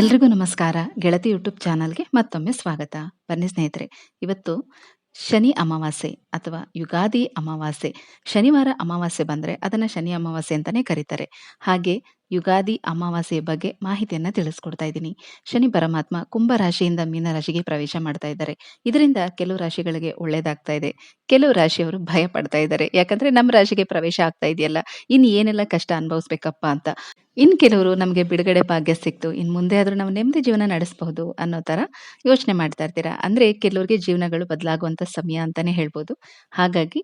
ಎಲ್ರಿಗೂ ನಮಸ್ಕಾರ. ಗೆಳತಿ ಯೂಟ್ಯೂಬ್ ಚಾನಲ್ಗೆ ಮತ್ತೊಮ್ಮೆ ಸ್ವಾಗತ. ಬನ್ನಿ ಸ್ನೇಹಿತರೆ, ಇವತ್ತು ಶನಿ ಅಮಾವಾಸ್ಯೆ ಅಥವಾ ಯುಗಾದಿ ಅಮಾವಾಸ್ಯೆ. ಶನಿವಾರ ಅಮಾವಾಸ್ಯೆ ಬಂದರೆ ಅದನ್ನು ಶನಿ ಅಮಾವಾಸ್ಯೆ ಅಂತಲೇ ಕರೀತಾರೆ. ಹಾಗೆ ಯುಗಾದಿ ಅಮಾವಾಸ್ಯೆ ಬಗ್ಗೆ ಮಾಹಿತಿಯನ್ನ ತಿಳಿಸ್ಕೊಡ್ತಾ ಇದ್ದೀನಿ. ಶನಿ ಪರಮಾತ್ಮ ಕುಂಭ ರಾಶಿಯಿಂದ ಮೀನ ರಾಶಿಗೆ ಪ್ರವೇಶ ಮಾಡ್ತಾ ಇದ್ದಾರೆ. ಇದರಿಂದ ಕೆಲವು ರಾಶಿಗಳಿಗೆ ಒಳ್ಳೇದಾಗ್ತಾ ಇದೆ. ಕೆಲವು ರಾಶಿಯವರು ಭಯ ಪಡ್ತಾ ಇದ್ದಾರೆ. ಯಾಕಂದ್ರೆ ನಮ್ಮ ರಾಶಿಗೆ ಪ್ರವೇಶ ಆಗ್ತಾ ಇದೆಯಲ್ಲ ಇನ್ನು ಏನೆಲ್ಲ ಕಷ್ಟ ಅನುಭವಿಸ್ಬೇಕಪ್ಪ ಅಂತ. ಇನ್ ಕೆಲವರು ನಮಗೆ ಬಿಡುಗಡೆ ಭಾಗ್ಯ ಸಿಕ್ತು, ಇನ್ ಮುಂದೆ ಆದ್ರೂ ನಾವು ನೆಮ್ಮದಿ ಜೀವನ ನಡೆಸಬಹುದು ಅನ್ನೋ ತರ ಯೋಚನೆ ಮಾಡ್ತಾ ಇರ್ತೀರಾ? ಅಂದ್ರೆ ಕೆಲವರಿಗೆ ಜೀವನಗಳು ಬದಲಾಗುವಂತ ಸಮಯ ಅಂತಾನೆ ಹೇಳ್ಬೋದು. ಹಾಗಾಗಿ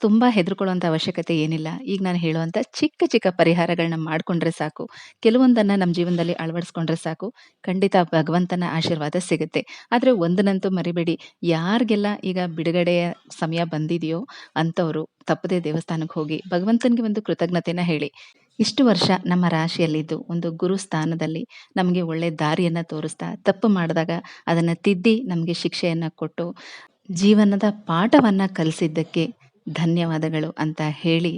ತುಂಬಾ ಹೆದರ್ಕೊಳ್ಳುವಂತ ಅವಶ್ಯಕತೆ ಏನಿಲ್ಲ. ಈಗ ನಾನು ಹೇಳುವಂತ ಚಿಕ್ಕ ಚಿಕ್ಕ ಪರಿಹಾರಗಳನ್ನ ಮಾಡ್ಕೊಂಡ್ರೆ ಸಾಕು. ಕೆಲವೊಂದನ್ನ ನಮ್ಮ ಜೀವನದಲ್ಲಿ ಅಳವಡಿಸ್ಕೊಂಡ್ರೆ ಸಾಕು. ಖಂಡಿತ ಭಗವಂತನ ಆಶೀರ್ವಾದ ಸಿಗುತ್ತೆ. ಆದ್ರೆ ಒಂದನ್ನಂತೂ ಮರಿಬೇಡಿ. ಯಾರಿಗೆಲ್ಲ ಈಗ ಬಿಡುಗಡೆಯ ಸಮಯ ಬಂದಿದೆಯೋ ಅಂಥವರು ತಪ್ಪದೇ ದೇವಸ್ಥಾನಕ್ಕೆ ಹೋಗಿ ಭಗವಂತನಿಗೆ ಒಂದು ಕೃತಜ್ಞತೆನ ಹೇಳಿ. ಇಷ್ಟು ವರ್ಷ ನಮ್ಮ ರಾಶಿಯಲ್ಲಿದ್ದು ಒಂದು ಗುರು ಸ್ಥಾನದಲ್ಲಿ ನಮಗೆ ಒಳ್ಳೆ ದಾರಿಯನ್ನ ತೋರಿಸ್ತಾ ತಪ್ಪು ಮಾಡಿದಾಗ ಅದನ್ನ ತಿದ್ದಿ ನಮಗೆ ಶಿಕ್ಷೆಯನ್ನ ಕೊಟ್ಟು ಜೀವನದ ಪಾಠವನ್ನ ಕಲಿಸಿದ್ದಕ್ಕೆ ಧನ್ಯವಾದಗಳು ಅಂತ ಹೇಳಿ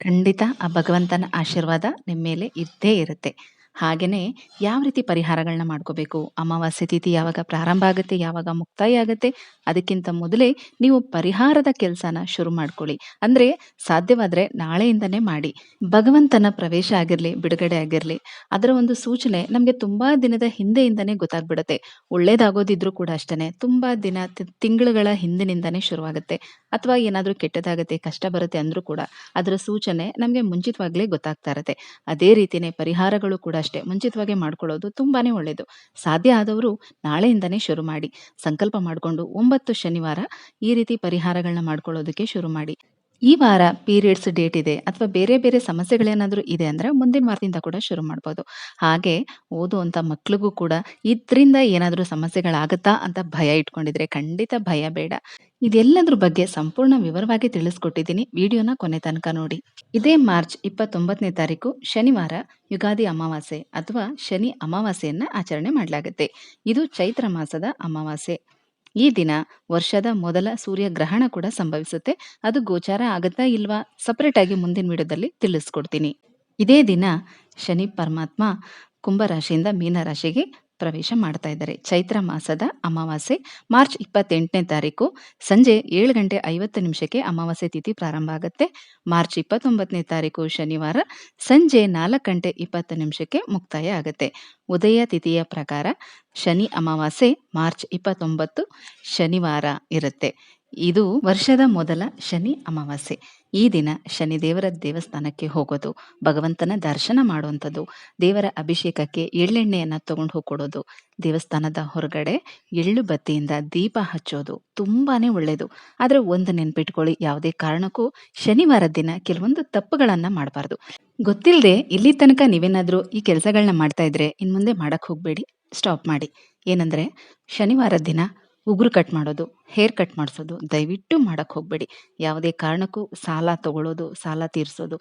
ಖಂಡಿತ ಆ ಭಗವಂತನ ಆಶೀರ್ವಾದ ನಿಮ್ಮ ಮೇಲೆ ಇದ್ದೇ ಇರುತ್ತೆ. ಹಾಗೆಯೇ ಯಾವ ರೀತಿ ಪರಿಹಾರಗಳನ್ನ ಮಾಡ್ಕೋಬೇಕು? ಅಮಾವಾಸ್ಯೆ ತಿಥಿ ಯಾವಾಗ ಪ್ರಾರಂಭ ಆಗುತ್ತೆ? ಯಾವಾಗ ಮುಕ್ತಾಯ ಆಗುತ್ತೆ? ಅದಕ್ಕಿಂತ ಮೊದಲೇ ನೀವು ಪರಿಹಾರದ ಕೆಲಸನ ಶುರು ಮಾಡ್ಕೊಳ್ಳಿ. ಅಂದ್ರೆ ಸಾಧ್ಯವಾದ್ರೆ ನಾಳೆಯಿಂದನೇ ಮಾಡಿ. ಭಗವಂತನ ಪ್ರವೇಶ ಆಗಿರ್ಲಿ, ಬಿಡುಗಡೆ ಆಗಿರ್ಲಿ, ಅದರ ಒಂದು ಸೂಚನೆ ನಮಗೆ ತುಂಬಾ ದಿನದ ಹಿಂದೆಯಿಂದನೇ ಗೊತ್ತಾಗ್ಬಿಡುತ್ತೆ. ಒಳ್ಳೇದಾಗೋದಿದ್ರು ಕೂಡ ಅಷ್ಟೇ ತುಂಬಾ ದಿನ ತಿಂಗಳುಗಳ ಹಿಂದಿನಿಂದನೇ ಶುರುವಾಗುತ್ತೆ. ಅಥವಾ ಏನಾದ್ರೂ ಕೆಟ್ಟದಾಗುತ್ತೆ, ಕಷ್ಟ ಬರುತ್ತೆ ಅಂದ್ರೂ ಕೂಡ, ಅದರ ಸೂಚನೆ ನಮಗೆ ಮುಂಚಿತವಾಗ್ಲೇ ಗೊತ್ತಾಗ್ತಾ ಇರುತ್ತೆ. ಅದೇ ರೀತಿನೇ ಪರಿಹಾರಗಳು ಕೂಡ ಅಷ್ಟೇ ಮುಂಚಿತವಾಗಿ ಮಾಡ್ಕೊಳ್ಳೋದು ತುಂಬಾನೇ ಒಳ್ಳೆಯದು ಸಾಧ್ಯ ಆದವರು ನಾಳೆಯಿಂದನೇ ಶುರು ಮಾಡಿ. ಸಂಕಲ್ಪ ಮಾಡಿಕೊಂಡು ಒಂಬತ್ತು ಶನಿವಾರ ಈ ರೀತಿ ಪರಿಹಾರಗಳನ್ನ ಮಾಡ್ಕೊಳ್ಳೋದಕ್ಕೆ ಶುರು ಮಾಡಿ. ಈ ವಾರ ಪೀರಿಯಡ್ಸ್ ಡೇಟ್ ಇದೆ ಅಥವಾ ಬೇರೆ ಬೇರೆ ಸಮಸ್ಯೆಗಳೇನಾದರೂ ಇದೆ ಅಂದ್ರೆ ಮುಂದಿನ ವಾರದಿಂದ ಕೂಡ ಶುರು ಮಾಡ್ಬೋದು. ಹಾಗೆ ಓದುವಂಥ ಮಕ್ಳಿಗೂ ಕೂಡ ಇದರಿಂದ ಏನಾದರೂ ಸಮಸ್ಯೆಗಳಾಗುತ್ತಾ ಅಂತ ಭಯ ಇಟ್ಕೊಂಡಿದ್ರೆ ಖಂಡಿತ ಭಯ ಬೇಡ. ಇದೆಲ್ಲದ್ರ ಬಗ್ಗೆ ಸಂಪೂರ್ಣ ವಿವರವಾಗಿ ತಿಳಿಸ್ಕೊಟ್ಟಿದ್ದೀನಿ. ವಿಡಿಯೋನ ಕೊನೆ ತನಕ ನೋಡಿ. ಇದೇ ಮಾರ್ಚ್ ಇಪ್ಪತ್ತೊಂಬತ್ತನೇ ತಾರೀಕು ಶನಿವಾರ ಯುಗಾದಿ ಅಮಾವಾಸ್ಯೆ ಅಥವಾ ಶನಿ ಅಮಾವಾಸ್ಯೆಯನ್ನ ಆಚರಣೆ ಮಾಡಲಾಗುತ್ತೆ. ಇದು ಚೈತ್ರ ಮಾಸದ ಅಮಾವಾಸ್ಯೆ. ಈ ದಿನ ವರ್ಷದ ಮೊದಲ ಸೂರ್ಯಗ್ರಹಣ ಕೂಡ ಸಂಭವಿಸುತ್ತೆ. ಅದು ಗೋಚಾರ ಆಗತ್ತಾ ಇಲ್ವಾ ಸಪರೇಟ್ ಆಗಿ ಮುಂದಿನ ವಿಡಿಯೋದಲ್ಲಿ ತಿಳಿಸ್ಕೊಡ್ತೀನಿ. ಇದೇ ದಿನ ಶನಿ ಪರಮಾತ್ಮ ಕುಂಭರಾಶಿಯಿಂದ ಮೀನರಾಶಿಗೆ ಪ್ರವೇಶ ಮಾಡ್ತಾ ಇದ್ದಾರೆ. ಚೈತ್ರ ಮಾಸದ ಅಮಾವಾಸ್ಯೆ, ಮಾರ್ಚ್ ಇಪ್ಪತ್ತೆಂಟನೇ ತಾರೀಕು ಸಂಜೆ ಏಳು ಗಂಟೆ ಐವತ್ತು ನಿಮಿಷಕ್ಕೆ ಅಮಾವಾಸ್ಯೆ ತಿಥಿ ಪ್ರಾರಂಭ ಆಗುತ್ತೆ. ಮಾರ್ಚ್ ಇಪ್ಪತ್ತೊಂಬತ್ತನೇ ತಾರೀಕು ಶನಿವಾರ ಸಂಜೆ ನಾಲ್ಕು ಗಂಟೆ ಇಪ್ಪತ್ತು ನಿಮಿಷಕ್ಕೆ ಮುಕ್ತಾಯ ಆಗುತ್ತೆ. ಉದಯ ತಿಥಿಯ ಪ್ರಕಾರ ಶನಿ ಅಮಾವಾಸ್ಯೆ, ಮಾರ್ಚ್ ಇಪ್ಪತ್ತೊಂಬತ್ತು ಶನಿವಾರ ಇರುತ್ತೆ. ಇದು ವರ್ಷದ ಮೊದಲ ಶನಿ ಅಮಾವಾಸ್ಯೆ. ಈ ದಿನ ಶನಿದೇವರ ದೇವಸ್ಥಾನಕ್ಕೆ ಹೋಗೋದು, ಭಗವಂತನ ದರ್ಶನ ಮಾಡುವಂಥದ್ದು, ದೇವರ ಅಭಿಷೇಕಕ್ಕೆ ಎಳ್ಳೆಣ್ಣೆಯನ್ನ ತಗೊಂಡು ಹೋಗಿ ಕೊಡೋದು ದೇವಸ್ಥಾನದ ಹೊರಗಡೆ ಎಳ್ಳು ಬತ್ತಿಯಿಂದ ದೀಪ ಹಚ್ಚೋದು ತುಂಬಾನೇ ಒಳ್ಳೆಯದು ಆದರೆ ಒಂದು ನೆನ್ಪಿಟ್ಕೊಳ್ಳಿ, ಯಾವುದೇ ಕಾರಣಕ್ಕೂ ಶನಿವಾರದ ದಿನ ಕೆಲವೊಂದು ತಪ್ಪುಗಳನ್ನು ಮಾಡಬಾರ್ದು. ಗೊತ್ತಿಲ್ಲದೆ ಇಲ್ಲಿ ತನಕ ನೀವೇನಾದರೂ ಈ ಕೆಲಸಗಳನ್ನ ಮಾಡ್ತಾ ಇದ್ರೆ ಇನ್ಮುಂದೆ ಹೋಗಬೇಡಿ ಹೋಗ್ಬೇಡಿ, ಸ್ಟಾಪ್ ಮಾಡಿ. ಏನಂದ್ರೆ ಶನಿವಾರದ ದಿನ ಉಗುರು ಕಟ್ ಮಾಡೋದು, ಹೇರ್ ಕಟ್ ಮಾಡಿಸೋದು, ದಯವಿಟ್ಟು ಮಾಡೋಕ್ಕೆ ಹೋಗಬೇಡಿ. ಯಾವುದೇ ಕಾರಣಕ್ಕೂ ಸಾಲ ತಗೊಳ್ಳೋದು ಸಾಲ ತೀರಿಸೋದು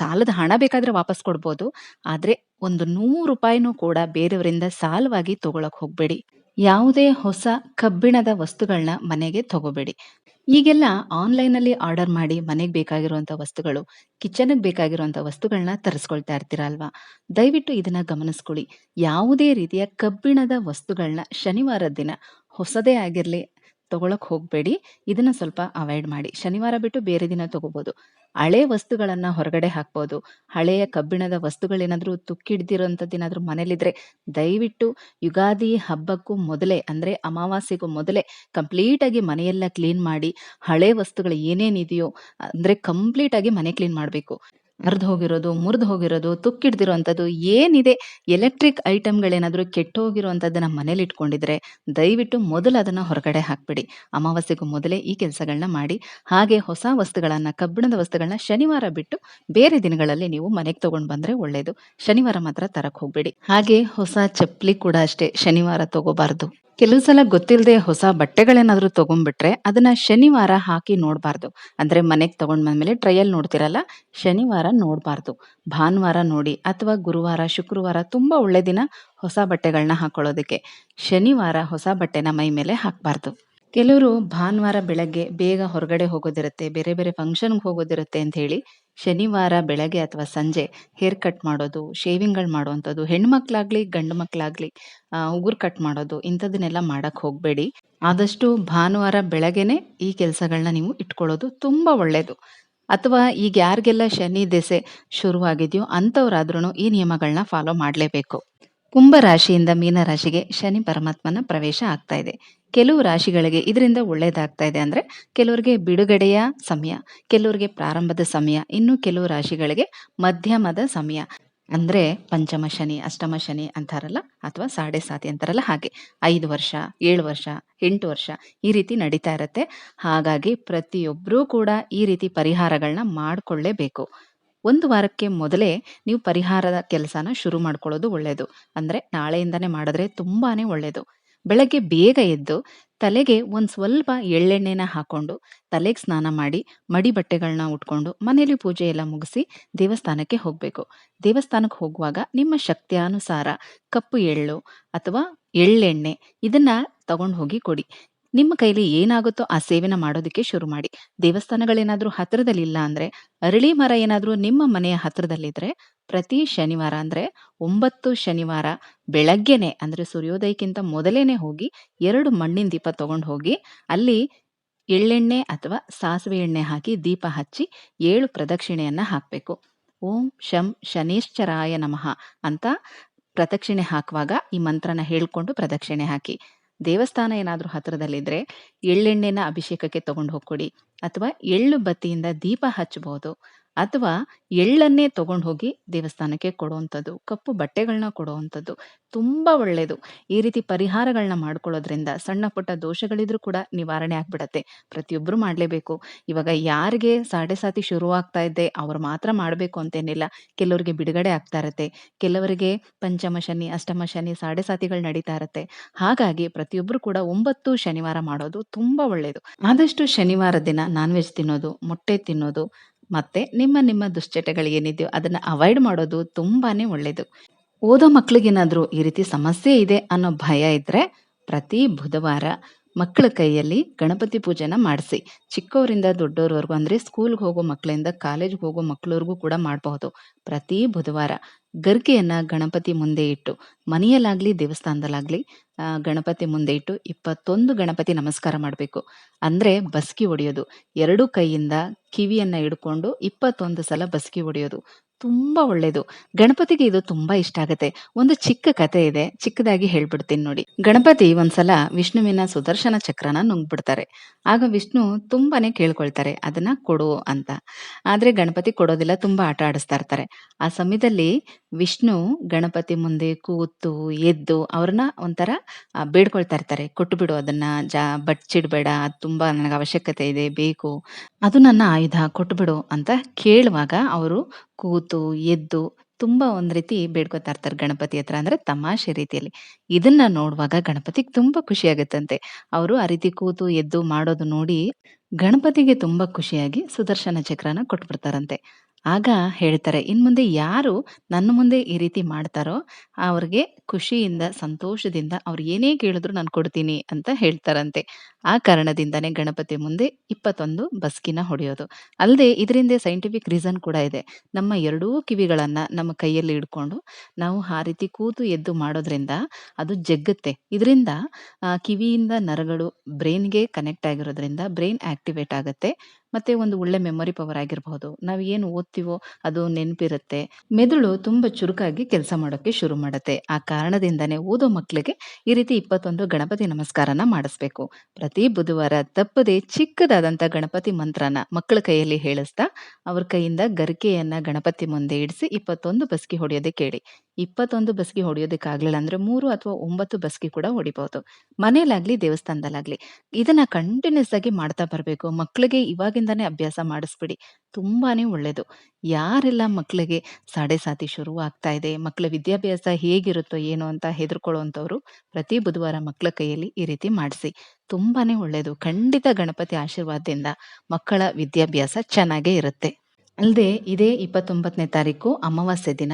ಸಾಲದ ಹಣ ಬೇಕಾದರೆ ವಾಪಸ್ ಕೊಡ್ಬೋದು, ಆದರೆ ಒಂದು ನೂರು ರೂಪಾಯಿನೂ ಕೂಡ ಬೇರೆಯವರಿಂದ ಸಾಲವಾಗಿ ತಗೊಳಕ್ಕೆ ಹೋಗಬೇಡಿ. ಯಾವುದೇ ಹೊಸ ಕಬ್ಬಿಣದ ವಸ್ತುಗಳನ್ನ ಮನೆಗೆ ತಗೋಬೇಡಿ. ಈಗೆಲ್ಲ ಆನ್ಲೈನಲ್ಲಿ ಆರ್ಡರ್ ಮಾಡಿ ಮನೆಗೆ ಬೇಕಾಗಿರುವಂಥ ವಸ್ತುಗಳು, ಕಿಚನ್ಗೆ ಬೇಕಾಗಿರುವಂಥ ವಸ್ತುಗಳನ್ನ ತರಿಸ್ಕೊಳ್ತಾ ಇರ್ತೀರಾ ಅಲ್ವಾ? ದಯವಿಟ್ಟು ಇದನ್ನ ಗಮನಿಸ್ಕೊಳ್ಳಿ. ಯಾವುದೇ ರೀತಿಯ ಕಬ್ಬಿಣದ ವಸ್ತುಗಳನ್ನ ಶನಿವಾರದ ದಿನ ಹೊಸದೇ ಆಗಿರ್ಲಿ, ತಗೊಳಕ್ ಹೋಗ್ಬೇಡಿ. ಇದನ್ನ ಸ್ವಲ್ಪ ಅವಾಯ್ಡ್ ಮಾಡಿ. ಶನಿವಾರ ಬಿಟ್ಟು ಬೇರೆ ದಿನ ತಗೋಬಹುದು ಹಳೆ ವಸ್ತುಗಳನ್ನ ಹೊರಗಡೆ ಹಾಕ್ಬೋದು. ಹಳೆಯ ಕಬ್ಬಿಣದ ವಸ್ತುಗಳೇನಾದ್ರೂ ತುಕ್ಕಿಡ್ದಿರೋಂಥದ್ದೇನಾದ್ರೂ ಮನೇಲಿದ್ರೆ ದಯವಿಟ್ಟು ಯುಗಾದಿ ಹಬ್ಬಕ್ಕೂ ಮೊದಲೇ, ಅಂದ್ರೆ ಅಮಾವಾಸ್ಯೆಗೂ ಮೊದಲೇ ಕಂಪ್ಲೀಟ್ ಆಗಿ ಮನೆಯೆಲ್ಲ ಕ್ಲೀನ್ ಮಾಡಿ, ಹಳೆ ವಸ್ತುಗಳು ಏನೇನಿದೆಯೋ, ಅಂದ್ರೆ ಕಂಪ್ಲೀಟ್ ಆಗಿ ಮನೆ ಕ್ಲೀನ್ ಮಾಡಬೇಕು. ಅರ್ಧ ಹೋಗಿರೋದು, ಮುರಿದು ಹೋಗಿರೋದು, ತುಕ್ಕಿಡ್ದಿರೋಂಥದ್ದು ಏನಿದೆ? ಎಲೆಕ್ಟ್ರಿಕ್ ಐಟಮ್ಗಳೇನಾದರೂ ಕೆಟ್ಟು ಹೋಗಿರುವಂಥದ್ದನ್ನು ಮನೇಲಿ ಇಟ್ಕೊಂಡಿದ್ರೆ ದಯವಿಟ್ಟು ಮೊದಲು ಅದನ್ನ ಹೊರಗಡೆ ಹಾಕ್ಬಿಡಿ. ಅಮಾವಾಸ್ಯೆಗೂ ಮೊದಲೇ ಈ ಕೆಲಸಗಳನ್ನ ಮಾಡಿ. ಹಾಗೆ ಹೊಸ ವಸ್ತುಗಳನ್ನ, ಕಬ್ಬಿಣದ ವಸ್ತುಗಳನ್ನ ಶನಿವಾರ ಬಿಟ್ಟು ಬೇರೆ ದಿನಗಳಲ್ಲಿ ನೀವು ಮನೆಗೆ ತಗೊಂಡ್ ಬಂದರೆ ಒಳ್ಳೆಯದು ಶನಿವಾರ ಮಾತ್ರ ತರಕ್ಕೆ ಹೋಗಬೇಡಿ. ಹಾಗೆ ಹೊಸ ಚಪ್ಪಲಿ ಕೂಡ ಅಷ್ಟೇ ಶನಿವಾರ ತಗೋಬಾರ್ದು. ಕೆಲವು ಸಲ ಗೊತ್ತಿಲ್ಲದೆ ಹೊಸ ಬಟ್ಟೆಗಳೇನಾದರೂ ತಗೊಂಡ್ಬಿಟ್ರೆ ಅದನ್ನ ಶನಿವಾರ ಹಾಕಿ ನೋಡಬಾರ್ದು. ಅಂದ್ರೆ ಮನೆಗೆ ತಗೊಂಡ್ ಬಂದ್ಮೇಲೆ ಟ್ರಯಲ್ ನೋಡ್ತಿರಲ್ಲ, ಶನಿವಾರ ನೋಡಬಾರ್ದು. ಭಾನುವಾರ ನೋಡಿ ಅಥವಾ ಗುರುವಾರ, ಶುಕ್ರವಾರ ತುಂಬಾ ಒಳ್ಳೆ ದಿನ ಹೊಸ ಬಟ್ಟೆಗಳನ್ನ ಹಾಕೊಳ್ಳೋದಕ್ಕೆ. ಶನಿವಾರ ಹೊಸ ಬಟ್ಟೆನ ಮೈ ಮೇಲೆ ಹಾಕಬಾರ್ದು. ಕೆಲವರು ಭಾನುವಾರ ಬೆಳಗ್ಗೆ ಬೇಗ ಹೊರಗಡೆ ಹೋಗೋದಿರುತ್ತೆ, ಬೇರೆ ಬೇರೆ ಫಂಕ್ಷನ್‌ಗೆ ಹೋಗೋದಿರುತ್ತೆ ಅಂತ ಹೇಳಿ, ಶನಿವಾರ ಬೆಳಗ್ಗೆ ಅಥವಾ ಸಂಜೆ ಹೇರ್ ಕಟ್ ಮಾಡೋದು, ಶೇವಿಂಗ್‌ಗಳು ಮಾಡುವಂಥದ್ದು, ಹೆಣ್ಮಕ್ಳಾಗ್ಲಿ, ಗಂಡು ಮಕ್ಳಾಗ್ಲಿ ಅ, ಉಗುರು ಕಟ್ ಮಾಡೋದು ಇಂಥದನ್ನೆಲ್ಲ ಮಾಡಕ್ ಹೋಗಬೇಡಿ ಆದಷ್ಟು ಭಾನುವಾರ ಬೆಳಗ್ಗೆನೆ ಈ ಕೆಲಸಗಳನ್ನ ನೀವು ಇಟ್ಕೊಳ್ಳೋದು ತುಂಬಾ ಒಳ್ಳೇದು. ಅಥವಾ ಈಗ ಯಾರಿಗೆಲ್ಲ ಶನಿ ದೆಸೆ ಶುರುವಾಗಿದೆಯೋ ಅಂಥವ್ರಾದ್ರೂ ಈ ನಿಯಮಗಳನ್ನ ಫಾಲೋ ಮಾಡಲೇಬೇಕು. ಕುಂಭ ರಾಶಿಯಿಂದ ಮೀನ ರಾಶಿಗೆ ಶನಿ ಪರಮಾತ್ಮನ ಪ್ರವೇಶ ಆಗ್ತಾ ಇದೆ. ಕೆಲವು ರಾಶಿಗಳಿಗೆ ಇದರಿಂದ ಒಳ್ಳೆಯದಾಗ್ತಾ ಇದೆ ಅಂದ್ರೆ ಕೆಲವರಿಗೆ ಬಿಡುಗಡೆಯ ಸಮಯ, ಕೆಲವರಿಗೆ ಪ್ರಾರಂಭದ ಸಮಯ, ಇನ್ನು ಕೆಲವು ರಾಶಿಗಳಿಗೆ ಮಧ್ಯಮದ ಸಮಯ. ಅಂದ್ರೆ ಪಂಚಮ ಶನಿ, ಅಷ್ಟಮ ಶನಿ ಅಂತಾರಲ್ಲ ಅಥವಾ ಸಾಡೆ ಸಾತಿ ಅಂತಾರಲ್ಲ ಹಾಗೆ ಐದು ವರ್ಷ, ಏಳು ವರ್ಷ, ಎಂಟು ವರ್ಷ ಈ ರೀತಿ ನಡೀತಾ ಇರತ್ತೆ. ಹಾಗಾಗಿ ಪ್ರತಿಯೊಬ್ಬರೂ ಕೂಡ ಈ ರೀತಿ ಪರಿಹಾರಗಳನ್ನ ಮಾಡಿಕೊಳ್ಳೇಬೇಕು ಒಂದು ವಾರಕ್ಕೆ ಮೊದಲೇ ನೀವು ಪರಿಹಾರದ ಕೆಲಸನ ಶುರು ಮಾಡ್ಕೊಳ್ಳೋದು ಒಳ್ಳೆಯದು ಅಂದ್ರೆ ನಾಳೆಯಿಂದನೇ ಮಾಡಿದ್ರೆ ತುಂಬಾನೇ ಒಳ್ಳೇದು. ಬೆಳಗ್ಗೆ ಬೇಗ ಎದ್ದು ತಲೆಗೆ ಒಂದು ಸ್ವಲ್ಪ ಎಳ್ಳೆಣ್ಣೆನ ಹಾಕೊಂಡು ತಲೆಗೆ ಸ್ನಾನ ಮಾಡಿ, ಮಡಿ ಬಟ್ಟೆಗಳನ್ನ ಉಟ್ಕೊಂಡು ಮನೆಯಲ್ಲಿ ಪೂಜೆ ಎಲ್ಲ ಮುಗಿಸಿ ದೇವಸ್ಥಾನಕ್ಕೆ ಹೋಗಬೇಕು ದೇವಸ್ಥಾನಕ್ಕೆ ಹೋಗುವಾಗ ನಿಮ್ಮ ಶಕ್ತಿಯಾನುಸಾರ ಕಪ್ಪು ಎಳ್ಳು ಅಥವಾ ಎಳ್ಳೆಣ್ಣೆ ಇದನ್ನ ತಗೊಂಡು ಹೋಗಿ ಕೊಡಿ. ನಿಮ್ಮ ಕೈಲಿ ಏನಾಗುತ್ತೋ ಆ ಸೇವೆನ ಮಾಡೋದಕ್ಕೆ ಶುರು ಮಾಡಿ. ದೇವಸ್ಥಾನಗಳೇನಾದ್ರೂ ಹತ್ತಿರದಲ್ಲಿಲ್ಲ ಅಂದ್ರೆ, ಅರಳಿ ಮರ ಏನಾದ್ರೂ ನಿಮ್ಮ ಮನೆಯ ಹತ್ರದಲ್ಲಿದ್ರೆ, ಪ್ರತಿ ಶನಿವಾರ ಅಂದ್ರೆ ಒಂಬತ್ತು ಶನಿವಾರ ಬೆಳಗ್ಗೆನೆ ಅಂದ್ರೆ ಸೂರ್ಯೋದಯಕ್ಕಿಂತ ಮೊದಲೇನೆ ಹೋಗಿ ಎರಡು ಮಣ್ಣಿನ ದೀಪ ತಗೊಂಡು ಹೋಗಿ ಅಲ್ಲಿ ಎಳ್ಳೆಣ್ಣೆ ಅಥವಾ ಸಾಸಿವೆ ಎಣ್ಣೆ ಹಾಕಿ ದೀಪ ಹಚ್ಚಿ ಏಳು ಪ್ರದಕ್ಷಿಣೆಯನ್ನ ಹಾಕಬೇಕು ಓಂ ಶಂ ಶನೇಶ್ಚರಾಯ ನಮಃ ಅಂತ ಪ್ರದಕ್ಷಿಣೆ ಹಾಕುವಾಗ ಈ ಮಂತ್ರನ ಹೇಳ್ಕೊಂಡು ಪ್ರದಕ್ಷಿಣೆ ಹಾಕಿ. ದೇವಸ್ಥಾನ ಏನಾದರೂ ಹತ್ತಿರದಲ್ಲಿದ್ದರೆ ಎಳ್ಳೆಣ್ಣೆನ ಅಭಿಷೇಕಕ್ಕೆ ತಗೊಂಡು ಹೋಗ್ಕೊಡಿ ಅಥವಾ ಎಳ್ಳು ಬತ್ತಿಯಿಂದ ದೀಪ ಹಚ್ಚಬಹುದು. ಅಥವಾ ಎಳ್ಳನ್ನೇ ತಗೊಂಡು ಹೋಗಿ ದೇವಸ್ಥಾನಕ್ಕೆ ಕೊಡುವಂಥದ್ದು, ಕಪ್ಪು ಬಟ್ಟೆಗಳನ್ನ ಕೊಡುವಂಥದ್ದು ತುಂಬಾ ಒಳ್ಳೆಯದು ಈ ರೀತಿ ಪರಿಹಾರಗಳನ್ನ ಮಾಡ್ಕೊಳ್ಳೋದ್ರಿಂದ ಸಣ್ಣ ಪುಟ್ಟ ದೋಷಗಳಿದ್ರೂ ಕೂಡ ನಿವಾರಣೆ ಆಗ್ಬಿಡತ್ತೆ. ಪ್ರತಿಯೊಬ್ಬರು ಮಾಡಲೇಬೇಕು ಇವಾಗ ಯಾರಿಗೆ ಸಾಡೆ ಸಾತಿ ಶುರುವಾಗ್ತಾ ಇದ್ದೆ ಅವ್ರು ಮಾತ್ರ ಮಾಡಬೇಕು ಅಂತೇನಿಲ್ಲ. ಕೆಲವರಿಗೆ ಬಿಡುಗಡೆ ಆಗ್ತಾ ಇರತ್ತೆ. ಕೆಲವರಿಗೆ ಪಂಚಮ ಶನಿ, ಅಷ್ಟಮ ಶನಿ, ಸಾಡೆ ಸಾತಿಗಳು ನಡೀತಾ ಇರತ್ತೆ. ಹಾಗಾಗಿ ಪ್ರತಿಯೊಬ್ಬರು ಕೂಡ ಒಂಬತ್ತು ಶನಿವಾರ ಮಾಡೋದು ತುಂಬಾ ಒಳ್ಳೆಯದು ಆದಷ್ಟು ಶನಿವಾರ ದಿನ ನಾನ್ ವೆಜ್ ತಿನ್ನೋದು, ಮೊಟ್ಟೆ ತಿನ್ನೋದು ಮತ್ತೆ ನಿಮ್ಮ ನಿಮ್ಮ ದುಶ್ಚಟಗಳೇನಿದೆಯೋ ಅದನ್ನ ಅವಾಯ್ಡ್ ಮಾಡೋದು ತುಂಬಾನೇ ಒಳ್ಳೇದು. ಓದೋ ಮಕ್ಳಿಗೇನಾದ್ರೂ ಈ ರೀತಿ ಸಮಸ್ಯೆ ಇದೆ ಅನ್ನೋ ಭಯ ಇದ್ರೆ ಪ್ರತಿ ಬುಧವಾರ ಮಕ್ಕಳ ಕೈಯಲ್ಲಿ ಗಣಪತಿ ಪೂಜೆನ ಮಾಡಿಸಿ. ಚಿಕ್ಕವರಿಂದ ದೊಡ್ಡೋರ್ವರೆಗೂ ಅಂದ್ರೆ ಸ್ಕೂಲ್‌ಗೆ ಹೋಗೋ ಮಕ್ಕಳಿಂದ ಕಾಲೇಜ್‌ಗೆ ಹೋಗೋ ಮಕ್ಕಳವರೆಗೂ ಕೂಡ ಮಾಡಬಹುದು. ಪ್ರತಿ ಬುಧವಾರ ಗರ್ಗೆಯನ್ನ ಗಣಪತಿ ಮುಂದೆ ಇಟ್ಟು ಮನೆಯಲ್ಲಾಗ್ಲಿ, ದೇವಸ್ಥಾನದಲ್ಲಾಗ್ಲಿ ಗಣಪತಿ ಮುಂದೆ ಇಟ್ಟು 21 ಗಣಪತಿ ನಮಸ್ಕಾರ ಮಾಡಬೇಕು ಅಂದ್ರೆ ಬಸ್ಕಿ ಹೊಡೆಯೋದು. ಎರಡು ಕೈಯಿಂದ ಕಿವಿಯನ್ನ ಹಿಡ್ಕೊಂಡು 21 ಸಲ ಬಸ್ಕಿ ಹೊಡೆಯೋದು. ತುಂಬಾ ಒಳ್ಳೇದು. ಗಣಪತಿಗೆ ಇದು ತುಂಬಾ ಇಷ್ಟ ಆಗತ್ತೆ. ಒಂದು ಚಿಕ್ಕ ಕಥೆ ಇದೆ. ಚಿಕ್ಕದಾಗಿ ಹೇಳ್ಬಿಡ್ತೀನಿ ನೋಡಿ. ಗಣಪತಿ ಒಂದ್ಸಲ ವಿಷ್ಣುವಿನ ಸುದರ್ಶನ ಚಕ್ರನ ನುಂಗ್ಬಿಡ್ತಾರೆ. ಆಗ ವಿಷ್ಣು ತುಂಬಾನೇ ಕೇಳ್ಕೊಳ್ತಾರೆ ಅದನ್ನ ಕೊಡು ಅಂತ. ಆದ್ರೆ ಗಣಪತಿ ಕೊಡೋದಿಲ್ಲ. ತುಂಬಾ ಆಟ ಆಡಿಸ್ತಾ ಇರ್ತಾರೆ. ಆ ಸಮಯದಲ್ಲಿ ವಿಷ್ಣು ಗಣಪತಿ ಮುಂದೆ ಕೂತು, ಎದ್ದು ಅವ್ರನ್ನ ಒಂಥರ ಬೇಡ್ಕೊಳ್ತಾ ಇರ್ತಾರೆ. ಕೊಟ್ಟುಬಿಡು ಅದನ್ನ ಜಾ ಬಚ್ಚಿಡ್ಬೇಡ. ಅದು ತುಂಬಾ ನನಗೆ ಅವಶ್ಯಕತೆ ಇದೆ, ಬೇಕು. ಅದು ನನ್ನ ಆಯುಧ ಕೊಟ್ಬಿಡು ಅಂತ ಕೇಳುವಾಗ ಅವರು ಕೂತು, ಎದ್ದು ತುಂಬಾ ಒಂದ್ ರೀತಿ ಬೇಡ್ಕೊತಾ ಇರ್ತಾರೆ ಗಣಪತಿ ಹತ್ರ. ಅಂದ್ರೆ ತಮಾಷೆ ರೀತಿಯಲ್ಲಿ. ಇದನ್ನ ನೋಡುವಾಗ ಗಣಪತಿಗೆ ತುಂಬಾ ಖುಷಿ ಆಗುತ್ತಂತೆ. ಅವರು ಆ ರೀತಿ ಕೂತು, ಎದ್ದು ಮಾಡೋದು ನೋಡಿ ಗಣಪತಿಗೆ ತುಂಬಾ ಖುಷಿಯಾಗಿ ಸುದರ್ಶನ ಚಕ್ರನ ಕೊಟ್ಬಿಡ್ತಾರಂತೆ. ಆಗ ಹೇಳ್ತಾರೆ, ಇನ್ಮುಂದೆ ಯಾರು ನನ್ನ ಮುಂದೆ ಈ ರೀತಿ ಮಾಡ್ತಾರೋ ಅವ್ರಿಗೆ ಖುಷಿಯಿಂದ, ಸಂತೋಷದಿಂದ ಅವ್ರು ಏನೇ ಕೇಳಿದ್ರು ನಾನು ಕೊಡ್ತೀನಿ ಅಂತ ಹೇಳ್ತಾರಂತೆ. ಆ ಕಾರಣದಿಂದನೇ ಗಣಪತಿ ಮುಂದೆ 21 ಬಸ್ಕಿನ ಹೊಡೆಯೋದು. ಅಲ್ಲದೆ ಇದರಿಂದ ಸೈಂಟಿಫಿಕ್ ರೀಸನ್ ಕೂಡ ಇದೆ. ನಮ್ಮ ಎರಡೂ ಕಿವಿಗಳನ್ನು ನಮ್ಮ ಕೈಯಲ್ಲಿ ಹಿಡ್ಕೊಂಡು ನಾವು ಆ ರೀತಿ ಕೂತು, ಎದ್ದು ಮಾಡೋದ್ರಿಂದ ಅದು ಜಗ್ಗುತ್ತೆ. ಇದರಿಂದ ಕಿವಿಯಿಂದ ನರಗಳು ಬ್ರೈನ್‌ಗೆ ಕನೆಕ್ಟ್ ಆಗಿರೋದ್ರಿಂದ ಬ್ರೈನ್ ಆಕ್ಟಿವೇಟ್ ಆಗುತ್ತೆ ಮತ್ತೆ ಒಂದು ಒಳ್ಳೆ ಮೆಮೊರಿ ಪವರ್ ಆಗಿರಬಹುದು. ನಾವು ಏನು ಓದ್ತೀವೋ ಅದು ನೆನಪಿರುತ್ತೆ. ಮೆದುಳು ತುಂಬಾ ಚುರುಕಾಗಿ ಕೆಲಸ ಮಾಡೋಕೆ ಶುರು ಮಾಡುತ್ತೆ. ಆ ಕಾರಣದಿಂದನೇ ಓದೋ ಮಕ್ಕಳಿಗೆ ಈ ರೀತಿ 21 ಗಣಪತಿ ನಮಸ್ಕಾರನ ಮಾಡಿಸ್ಬೇಕು. ಪ್ರತಿ ಬುಧವಾರ ತಪ್ಪದೆ ಚಿಕ್ಕದಾದಂತ ಗಣಪತಿ ಮಂತ್ರನ ಮಕ್ಕಳ ಕೈಯಲ್ಲಿ ಹೇಳಿಸ್ತಾ ಅವ್ರ ಕೈಯಿಂದ ಗರಿಕೆಯನ್ನ ಗಣಪತಿ ಮುಂದೆ ಇಡಿಸಿ 21 ಬಸ್ಕಿ ಹೊಡೆಯೋದಕ್ಕೆ ಹೇಳಿ. 21 ಬಸ್ಕಿ ಹೊಡೆಯೋದಕ್ಕಾಗ್ಲಿಲ್ಲ ಅಂದ್ರೆ ಮೂರು ಅಥವಾ ಒಂಬತ್ತು ಬಸ್ಕಿ ಕೂಡ ಹೊಡಿಬಹುದು. ಮನೇಲಾಗ್ಲಿ, ದೇವಸ್ಥಾನದಲ್ಲಾಗ್ಲಿ. ಇದನ್ನ ಕಂಟಿನ್ಯೂಸ್ ಆಗಿ ಮಾಡ್ತಾ ಬರ್ಬೇಕು. ಮಕ್ಕಳಿಗೆ ಇವಾಗಿಂದಾನೇ ಅಭ್ಯಾಸ ಮಾಡಿಸ್ಬಿಡಿ. ತುಂಬಾನೇ ಒಳ್ಳೇದು. ಯಾರೆಲ್ಲ ಮಕ್ಕಳಿಗೆ ಸಾಡೆ ಸಾತಿ ಶುರುವಾಗ್ತಾ ಇದೆ, ಮಕ್ಕಳ ವಿದ್ಯಾಭ್ಯಾಸ ಹೇಗಿರುತ್ತೋ ಏನೋ ಅಂತ ಹೆದರ್ಕೊಳ್ಳುವಂಥವ್ರು ಪ್ರತಿ ಬುಧವಾರ ಮಕ್ಕಳ ಕೈಯಲ್ಲಿ ಈ ರೀತಿ ಮಾಡಿಸಿ. ತುಂಬಾನೇ ಒಳ್ಳೆಯದು ಖಂಡಿತ ಗಣಪತಿ ಆಶೀರ್ವಾದದಿಂದ ಮಕ್ಕಳ ವಿದ್ಯಾಭ್ಯಾಸ ಚೆನ್ನಾಗೇ ಇರುತ್ತೆ. ಅಲ್ಲದೆ ಇದೇ 29ನೇ ತಾರೀಕು ಅಮಾವಾಸ್ಯೆ ದಿನ.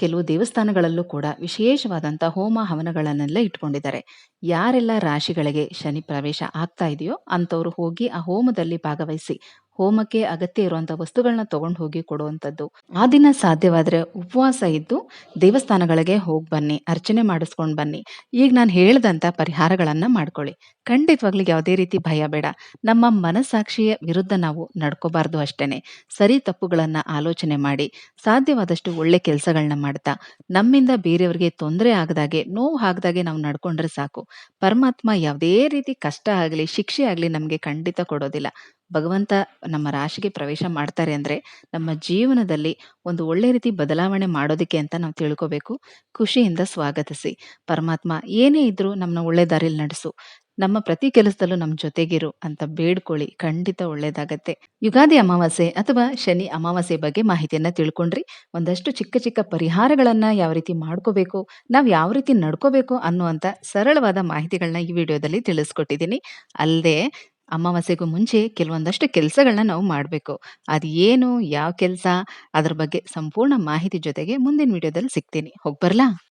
ಕೆಲವು ದೇವಸ್ಥಾನಗಳಲ್ಲೂ ಕೂಡ ವಿಶೇಷವಾದಂಥ ಹೋಮ ಹವನಗಳನ್ನೆಲ್ಲ ಇಟ್ಕೊಂಡಿದ್ದಾರೆ. ಯಾರೆಲ್ಲ ರಾಶಿಗಳಿಗೆ ಶನಿ ಪ್ರವೇಶ ಆಗ್ತಾ ಇದೆಯೋ ಅಂಥವ್ರು ಹೋಗಿ ಆ ಹೋಮದಲ್ಲಿ ಭಾಗವಹಿಸಿ ಹೋಮಕ್ಕೆ ಅಗತ್ಯ ಇರುವಂತಹ ವಸ್ತುಗಳನ್ನ ತಗೊಂಡು ಹೋಗಿ ಕೊಡುವಂಥದ್ದು ಆ ದಿನ ಸಾಧ್ಯವಾದರೆ ಉಪವಾಸ ಇದ್ದು ದೇವಸ್ಥಾನಗಳಿಗೆ ಹೋಗಿ ಬನ್ನಿ, ಅರ್ಚನೆ ಮಾಡಿಸ್ಕೊಂಡು ಬನ್ನಿ. ಈಗ ನಾನು ಹೇಳ್ದಂಥ ಪರಿಹಾರಗಳನ್ನು ಮಾಡ್ಕೊಳ್ಳಿ. ಖಂಡಿತವಾಗ್ಲೂ ಯಾವುದೇ ರೀತಿ ಭಯ ಬೇಡ. ನಮ್ಮ ಮನಸ್ಸಾಕ್ಷಿಯ ವಿರುದ್ಧ ನಾವು ನಡ್ಕೋಬಾರ್ದು ಅಷ್ಟೇನೆ. ಸರಿ ತಪ್ಪುಗಳನ್ನು ಆಲೋಚನೆ ಮಾಡಿ, ಸಾಧ್ಯವಾದಷ್ಟು ಒಳ್ಳೆ ಕೆಲಸಗಳನ್ನ ಮಾಡ್ತಾ. ನಮ್ಮಿಂದ ಬೇರೆಯವರಿಗೆ ತೊಂದರೆ ಆಗದಾಗೆ, ನೋವು ಆಗದಾಗೆ ನಾವು ನಡ್ಕೊಂಡ್ರೆ ಸಾಕು. ಪರಮಾತ್ಮ ಯಾವುದೇ ರೀತಿ ಕಷ್ಟ ಆಗಲಿ, ಶಿಕ್ಷೆ ಆಗಲಿ ನಮಗೆ ಖಂಡಿತ ಕೊಡೋದಿಲ್ಲ. ಭಗವಂತ ನಮ್ಮ ರಾಶಿಗೆ ಪ್ರವೇಶ ಮಾಡ್ತಾರೆ ಅಂದ್ರೆ ನಮ್ಮ ಜೀವನದಲ್ಲಿ ಒಂದು ಒಳ್ಳೆ ರೀತಿ ಬದಲಾವಣೆ ಮಾಡೋದಕ್ಕೆ ಅಂತ ನಾವು ತಿಳ್ಕೋಬೇಕು. ಖುಷಿಯಿಂದ ಸ್ವಾಗತಿಸಿ. ಪರಮಾತ್ಮ, ಏನೇ ಇದ್ರೂ ನಮ್ಮನ್ನ ಒಳ್ಳೆ ದಾರಿಲಿ ನಡೆಸು. ನಮ್ಮ ಪ್ರತಿ ಕೆಲಸದಲ್ಲೂ ನಮ್ಮ ಜೊತೆಗಿರು ಅಂತ ಬೇಡ್ಕೊಳ್ಳಿ. ಖಂಡಿತ ಒಳ್ಳೇದಾಗತ್ತೆ. ಯುಗಾದಿ ಅಮಾವಾಸ್ಯೆ ಅಥವಾ ಶನಿ ಅಮಾವಾಸ್ಯೆ ಬಗ್ಗೆ ಮಾಹಿತಿಯನ್ನ ತಿಳ್ಕೊಂಡ್ರಿ. ಒಂದಷ್ಟು ಚಿಕ್ಕ ಚಿಕ್ಕ ಪರಿಹಾರಗಳನ್ನ ಯಾವ ರೀತಿ ಮಾಡ್ಕೋಬೇಕು, ನಾವು ಯಾವ ರೀತಿ ನಡ್ಕೋಬೇಕು ಅನ್ನುವಂಥ ಸರಳವಾದ ಮಾಹಿತಿಗಳನ್ನ ಈ ವಿಡಿಯೋದಲ್ಲಿ ತಿಳಿಸ್ಕೊಟ್ಟಿದ್ದೀನಿ. ಅಲ್ಲದೆ ಅಮಾವಾಸ್ಯೆಗೂ ಮುಂಚೆ ಕೆಲವೊಂದಷ್ಟು ಕೆಲಸಗಳನ್ನ ನಾವು ಮಾಡಬೇಕು. ಅದು ಏನು, ಯಾವ ಕೆಲಸ, ಅದರ ಬಗ್ಗೆ ಸಂಪೂರ್ಣ ಮಾಹಿತಿ ಜೊತೆಗೆ ಮುಂದಿನ ವಿಡಿಯೋದಲ್ಲಿ ಸಿಗ್ತೀನಿ. ಹೋಗ್ಬರ್ಲಾ